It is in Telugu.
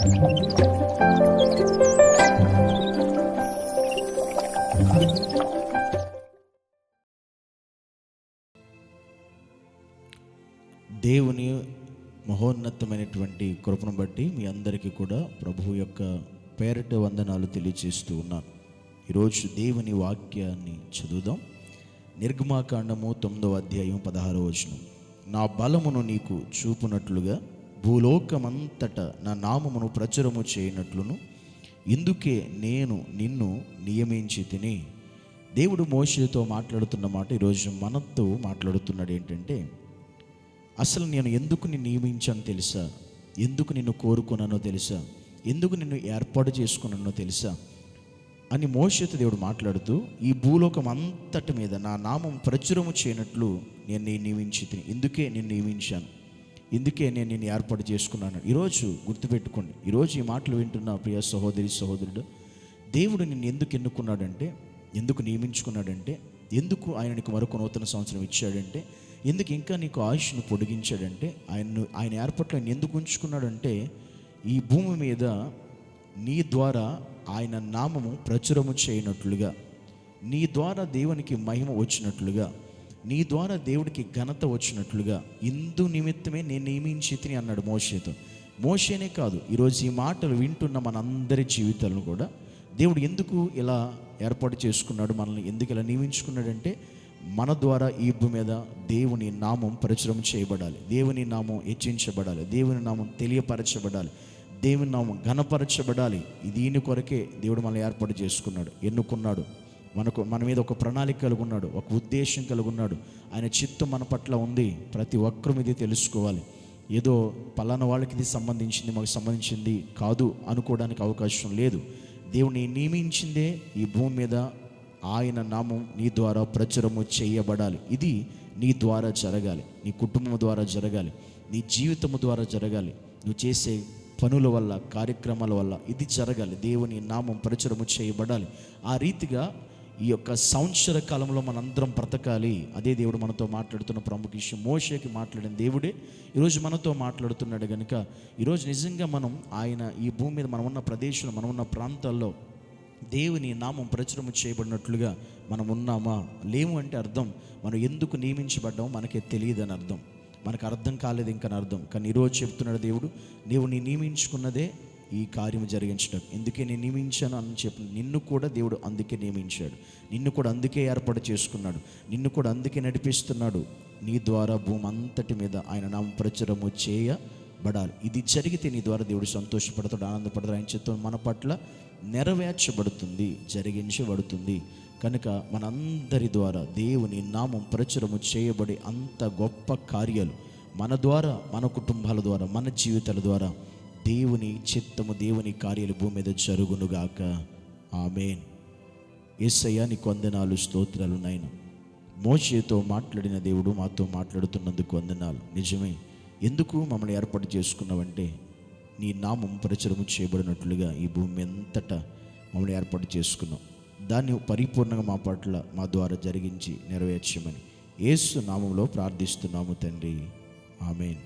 దేవుని మహోన్నతమైనటువంటి కృపను బట్టి మీ అందరికీ కూడా ప్రభువు యొక్క పేరట వందనాలు తెలియజేస్తూ ఉన్నాను. ఈరోజు దేవుని వాక్యాన్ని చదువుదాం. నిర్గమాకాండము తొమ్మిదవ అధ్యాయం పదహారవ వచనం. నా బలమును నీకు చూపునట్లుగా భూలోకమంతట నా నామమును ప్రచురము చేయనట్లును ఇందుకే నేను నిన్ను నియమించి తిని దేవుడు మోషేతో మాట్లాడుతున్న మాట ఈరోజు మనతో మాట్లాడుతున్నాడు ఏంటంటే అసలు నేను ఎందుకు నిన్ను నియమించాను తెలుసా? ఎందుకు నిన్ను కోరుకున్నానో తెలుసా? ఎందుకు నిన్ను ఏర్పాటు చేసుకున్నానో తెలుసా? అని మోషేతో దేవుడు మాట్లాడుతూ ఈ భూలోకం అంతటి మీద నా నామం ప్రచురము చేయనట్లు నేను నియమించి తిని ఇందుకే నేను నియమించాను. ఇందుకే నేను నేను ఏర్పాటు చేసుకున్నాను. ఈరోజు గుర్తుపెట్టుకోండి ఈరోజు ఈ మాటలు వింటున్న ప్రియ సహోదరి సహోదరుడు దేవుడు నిన్ను ఎందుకు ఎన్నుకున్నాడంటే ఎందుకు నియమించుకున్నాడంటే ఎందుకు ఆయన నీకు మరొక నూతన సంవత్సరం ఇచ్చాడంటే ఎందుకు ఇంకా నీకు ఆయుష్ను పొడిగించాడంటే ఆయన్ను ఆయన ఏర్పాట్లు ఆయన ఎందుకు ఉంచుకున్నాడంటే ఈ భూమి మీద నీ ద్వారా ఆయన నామము ప్రచురము చేయనట్లుగా నీ ద్వారా దేవునికి మహిమ వచ్చినట్లుగా నీ ద్వారా దేవుడికి ఘనత వచ్చినట్లుగా ఇందు నిమిత్తమే నేను నియమించి తిని అన్నాడు మోషేతో. మోషేనే కాదు ఈరోజు ఈ మాటలు వింటున్న మనందరి జీవితాలను కూడా దేవుడు ఎందుకు ఇలా ఏర్పాటు చేసుకున్నాడు మనల్ని ఎందుకు ఇలా నియమించుకున్నాడంటే మన ద్వారా ఈ భూమి మీద దేవుని నామం ప్రచురం చేయబడాలి దేవుని నామం హెచ్చించబడాలి దేవుని నామం తెలియపరచబడాలి దేవుని నామం ఘనపరచబడాలి. దీని కొరకే దేవుడు మనల్ని ఏర్పాటు చేసుకున్నాడు ఎన్నుకున్నాడు. మనకు మన మీద ఒక ప్రణాళిక కలిగి ఉన్నాడు ఒక ఉద్దేశం కలిగి ఉన్నాడు ఆయన చిత్తం మన పట్ల ఉంది. ప్రతి ఒక్కరు ఇది తెలుసుకోవాలి. ఏదో పలానా వాళ్ళకి ఇది సంబంధించింది మాకు సంబంధించింది కాదు అనుకోవడానికి అవకాశం లేదు. దేవుని నియమించిందే ఈ భూమి మీద ఆయన నామం నీ ద్వారా ప్రచురము చేయబడాలి. ఇది నీ ద్వారా జరగాలి. నీ కుటుంబం ద్వారా జరగాలి. నీ జీవితము ద్వారా జరగాలి. నువ్వు చేసే పనుల వల్ల కార్యక్రమాల వల్ల ఇది జరగాలి. దేవుని నామం ప్రచురము చేయబడాలి. ఆ రీతిగా ఈ యొక్క సంవత్సర కాలంలో మనందరం బ్రతకాలి. అదే దేవుడు మనతో మాట్లాడుతున్న ప్రముఖ విషయం. మోషేకి మాట్లాడిన దేవుడే ఈరోజు మనతో మాట్లాడుతున్నాడు కనుక ఈరోజు నిజంగా మనం ఆయన ఈ భూమి మీద మనం ఉన్న ప్రదేశంలో మనం ఉన్న ప్రాంతాల్లో దేవుని నామం ప్రచురము చేయబడినట్లుగా మనం ఉన్నామా? లేము అంటే అర్థం మనం ఎందుకు నియమించబడ్డామో మనకే తెలియదని అర్థం. మనకు అర్థం కాలేదు ఇంకా అర్థం. కానీ ఈరోజు చెప్తున్నాడు దేవుడు నీవు నీ నియమించుకున్నదే ఈ కార్యం జరిగించడం. ఎందుకే నేను నియమించాను అని చెప్పి నిన్ను కూడా దేవుడు అందుకే నియమించాడు. నిన్ను కూడా అందుకే ఏర్పాటు చేసుకున్నాడు. నిన్ను కూడా అందుకే నడిపిస్తున్నాడు. నీ ద్వారా భూమి అంతటి మీద ఆయన నామం ప్రచురము చేయబడాలి. ఇది జరిగితే నీ ద్వారా దేవుడు సంతోషపడతాడు ఆనందపడతాడు. ఆయన చిత్తం మన పట్ల నెరవేర్చబడుతుంది జరిగించబడుతుంది. కనుక మనందరి ద్వారా దేవుని నామం ప్రచురము చేయబడి అంత గొప్ప కార్యాలు మన ద్వారా మన కుటుంబాల ద్వారా మన జీవితాల ద్వారా దేవుని చిత్తము దేవుని కార్యాలు భూమి మీద జరుగునుగాక. ఆమెన్. ఏసయ్య నీ వందనాలు స్తోత్రాలు నాయన. మోషేతో మాట్లాడిన దేవుడు మాతో మాట్లాడుతున్నందుకు వందనాలు. నిజమే ఎందుకు మమ్మల్ని ఏర్పాటు చేసుకున్నావంటే నీ నామం ప్రచురము చేయబడినట్లుగా ఈ భూమి అంతటా మమ్మల్ని ఏర్పాటు చేసుకున్నాం దాన్ని పరిపూర్ణంగా మా పట్ల మా ద్వారా జరిగించి నెరవేర్చమని. ఏసు నామంలో ప్రార్థిస్తున్నాము తండ్రి. ఆమెన్.